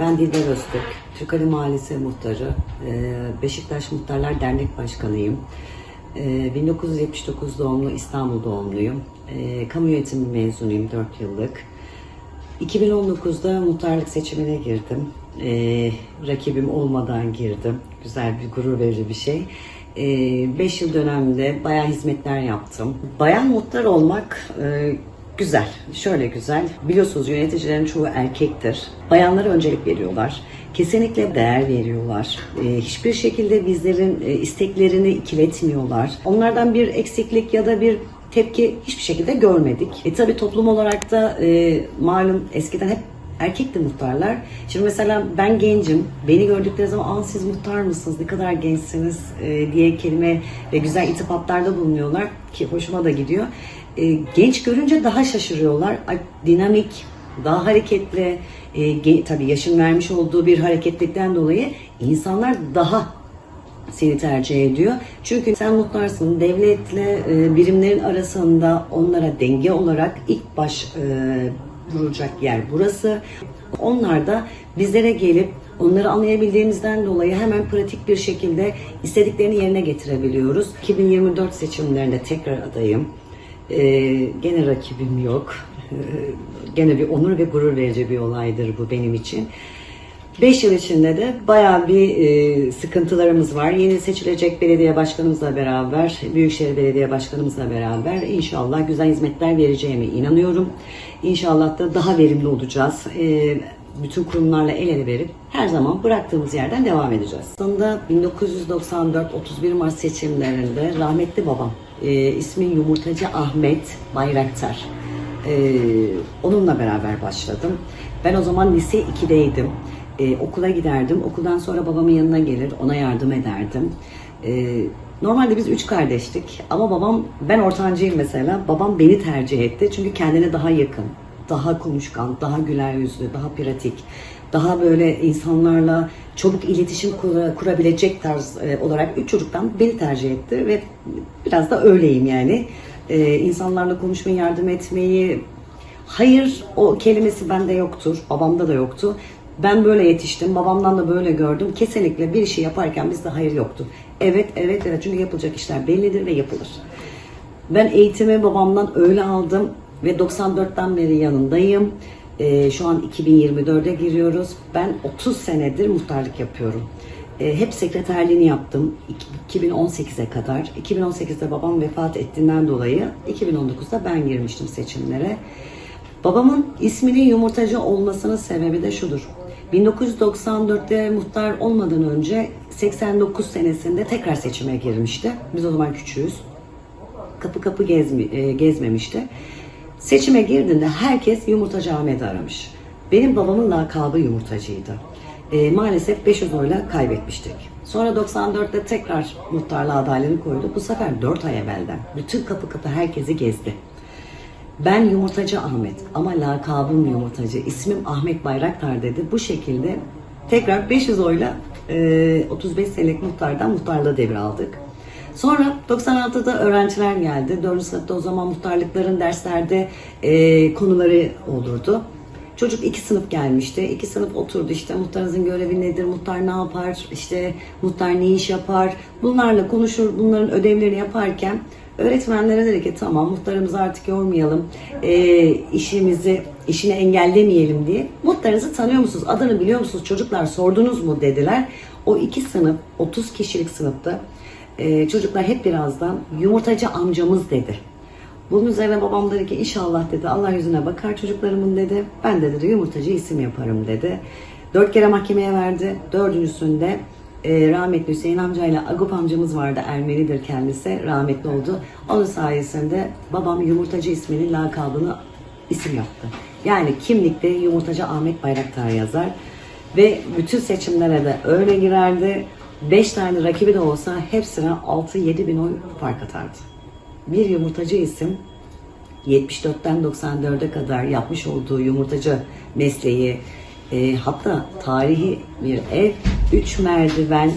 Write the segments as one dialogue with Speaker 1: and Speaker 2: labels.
Speaker 1: Ben Dilber Öztürk, Türkali Mahallesi Muhtarı, Ee, Beşiktaş Muhtarlar Dernek Başkanıyım. Ee, 1979 doğumlu İstanbul doğumluyum. Ee, Kamu yönetimi mezunuyum 4 yıllık. 2019'da muhtarlık seçimine girdim. Rakibim olmadan girdim. Güzel bir gurur verici bir şey. 5 yıl dönemde bayağı hizmetler yaptım. Bayan muhtar olmak e, güzel. Şöyle güzel. Biliyorsunuz yöneticilerin çoğu erkektir. Bayanlara öncelik veriyorlar. Kesinlikle değer veriyorlar. Ee, hiçbir şekilde bizlerin e, isteklerini ikiletmiyorlar. Onlardan bir eksiklik ya da bir tepki hiçbir şekilde görmedik. E tabi toplum olarak da e, malum eskiden hep erkekti muhtarlar. Şimdi mesela ben gencim. Beni gördükleri zaman Aa, siz muhtar mısınız? Ne kadar gençsiniz e, diye kelime ve güzel iltifatlarda bulunuyorlar ki hoşuma da gidiyor. E, genç görünce daha şaşırıyorlar. Dinamik, daha hareketli. E, ge- tabii yaşın vermiş olduğu bir hareketlikten dolayı insanlar daha seni tercih ediyor. Çünkü sen muhtarsın. Devletle e, birimlerin arasında onlara denge olarak ilk baş e, vuracak yer burası. Onlar da bizlere gelip onları anlayabildiğimizden dolayı hemen pratik bir şekilde istediklerini yerine getirebiliyoruz. 2024 seçimlerinde tekrar adayım. E, gene rakibim yok. E, gene bir onur ve gurur verici bir olaydır bu benim için. 5 yıl içinde de bayağı bir e, sıkıntılarımız var. Yeni seçilecek belediye başkanımızla beraber, Büyükşehir Belediye Başkanımızla beraber inşallah güzel hizmetler vereceğime inanıyorum. İnşallah da daha verimli olacağız. E, bütün kurumlarla el ele verip her zaman bıraktığımız yerden devam edeceğiz. Aslında 1994 31 Mart seçimlerinde rahmetli babam, e, ismi Yumurtacı Ahmet Bayraktar. Ee, onunla beraber başladım. Ben o zaman lise 2'deydim. Ee, okula giderdim. Okuldan sonra babamın yanına gelir, ona yardım ederdim. Ee, normalde biz üç kardeştik ama babam, ben ortancıyım mesela. Babam beni tercih etti çünkü kendine daha yakın, daha konuşkan, daha güler yüzlü, daha pratik, daha böyle insanlarla çabuk iletişim kura- kurabilecek tarz e, olarak üç çocuktan beni tercih etti ve biraz da öyleyim yani. Ee, insanlarla konuşmayı, yardım etmeyi, hayır o kelimesi bende yoktur, babamda da yoktu. Ben böyle yetiştim, babamdan da böyle gördüm. Kesinlikle bir işi yaparken bizde hayır yoktu. Evet, evet, evet çünkü yapılacak işler bellidir ve yapılır. Ben eğitimi babamdan öyle aldım ve 94'ten beri yanındayım. Ee, şu an 2024'e giriyoruz. Ben 30 senedir muhtarlık yapıyorum. Ee, hep sekreterliğini yaptım İki- 2018'e kadar. 2018'de babam vefat ettiğinden dolayı 2019'da ben girmiştim seçimlere. Babamın isminin yumurtacı olmasının sebebi de şudur. 1994'te muhtar olmadan önce 89 senesinde tekrar seçime girmişti. Biz o zaman küçüğüz kapı kapı gezmi, e, gezmemişti. Seçime girdiğinde herkes Yumurtacı Ahmet'i aramış. Benim babamın lakabı Yumurtacıydı. E, maalesef 500 oyla kaybetmiştik. Sonra 94'te tekrar muhtarlığa adaylığını koydu. Bu sefer 4 ay evvelden bütün kapı kapı herkesi gezdi. Ben Yumurtacı Ahmet ama lakabım Yumurtacı. İsmim Ahmet Bayraktar dedi. Bu şekilde tekrar 500 oyla e, 35 senelik muhtardan muhtarlığı devraldık. Sonra 96'da öğrenciler geldi. 4. sınıfta o zaman muhtarlıkların derslerde e, konuları olurdu. Çocuk iki sınıf gelmişti. İki sınıf oturdu işte muhtarınızın görevi nedir, muhtar ne yapar, işte muhtar ne iş yapar. Bunlarla konuşur, bunların ödevlerini yaparken öğretmenlere dedi ki tamam muhtarımızı artık yormayalım, e, işimizi, işini engellemeyelim diye. Muhtarınızı tanıyor musunuz, adını biliyor musunuz çocuklar sordunuz mu dediler. O iki sınıf, 30 kişilik sınıfta e, çocuklar hep birazdan yumurtacı amcamız dedi. Bunun üzerine babam dedi ki inşallah dedi Allah yüzüne bakar çocuklarımın dedi. Ben de dedi yumurtacı isim yaparım dedi. Dört kere mahkemeye verdi. Dördüncüsünde e, rahmetli Hüseyin amcayla Agop amcamız vardı. Ermenidir kendisi. Rahmetli oldu. Onun sayesinde babam yumurtacı isminin lakabını isim yaptı. Yani kimlikte yumurtacı Ahmet Bayraktar yazar. Ve bütün seçimlere de öyle girerdi. 5 tane rakibi de olsa hepsine 6-7 bin oy fark atardı. Bir yumurtacı isim 74'ten 94'e kadar yapmış olduğu yumurtacı mesleği e, hatta tarihi bir ev 3 merdiven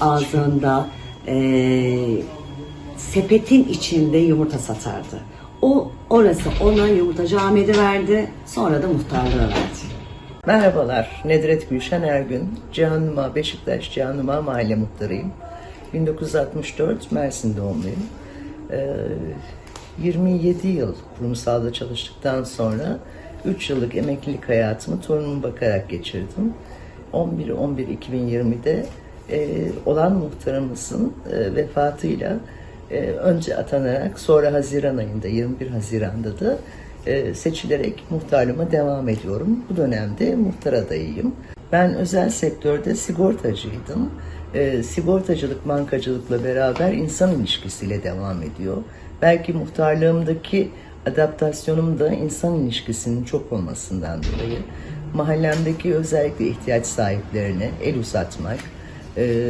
Speaker 1: ağzında e, sepetin içinde yumurta satardı. O orası ona yumurtacı Ahmet'i verdi sonra da muhtarlığı verdi.
Speaker 2: Merhabalar, Nedret Gülşen Ergün. Cihanlıma, Beşiktaş Cihanlıma Mahalle Muhtarıyım. 1964 Mersin doğumluyum. Ee, 27 yıl kurumsalda çalıştıktan sonra 3 yıllık emeklilik hayatımı torunuma bakarak geçirdim. 11-11-2020'de e, olan muhtarımızın e, vefatıyla e, önce atanarak sonra Haziran ayında 21 Haziran'da da e, seçilerek muhtarlığıma devam ediyorum. Bu dönemde muhtar adayıyım. Ben özel sektörde sigortacıydım. E, sigortacılık, bankacılıkla beraber insan ilişkisiyle devam ediyor. Belki muhtarlığımdaki adaptasyonum da insan ilişkisinin çok olmasından dolayı mahallemdeki özellikle ihtiyaç sahiplerine el uzatmak, e,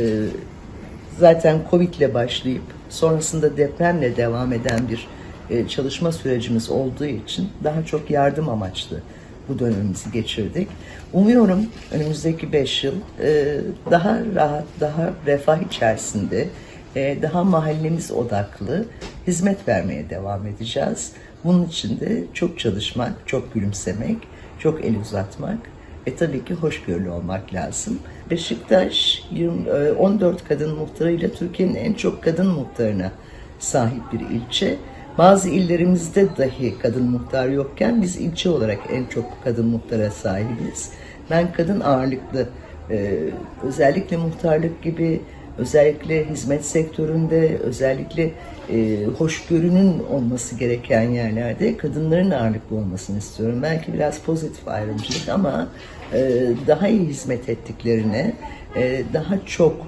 Speaker 2: zaten Covid ile başlayıp sonrasında depremle devam eden bir e, çalışma sürecimiz olduğu için daha çok yardım amaçlı bu dönemimizi geçirdik. Umuyorum önümüzdeki 5 yıl e, daha rahat, daha refah içerisinde, e, daha mahallemiz odaklı hizmet vermeye devam edeceğiz. Bunun için de çok çalışmak, çok gülümsemek, çok el uzatmak ve tabii ki hoşgörülü olmak lazım. Beşiktaş 20, e, 14 kadın muhtarıyla Türkiye'nin en çok kadın muhtarına sahip bir ilçe. Bazı illerimizde dahi kadın muhtar yokken biz ilçe olarak en çok kadın muhtara sahibiz. Ben kadın ağırlıklı e, özellikle muhtarlık gibi özellikle hizmet sektöründe özellikle e, hoşgörünün olması gereken yerlerde kadınların ağırlıklı olmasını istiyorum. Belki biraz pozitif ayrımcılık ama e, daha iyi hizmet ettiklerine e, daha çok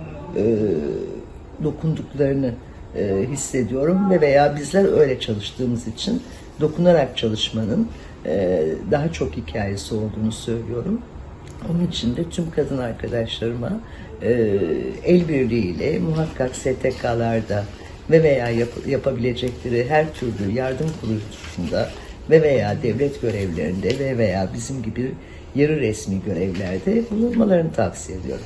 Speaker 2: dokunduklarını e, hissediyorum ve veya bizler öyle çalıştığımız için dokunarak çalışmanın e, daha çok hikayesi olduğunu söylüyorum. Onun için de tüm kadın arkadaşlarıma e, el birliğiyle muhakkak STK'larda ve veya yap- yapabilecekleri her türlü yardım kuruluşunda ve veya devlet görevlerinde ve veya bizim gibi yarı resmi görevlerde bulunmalarını tavsiye ediyorum.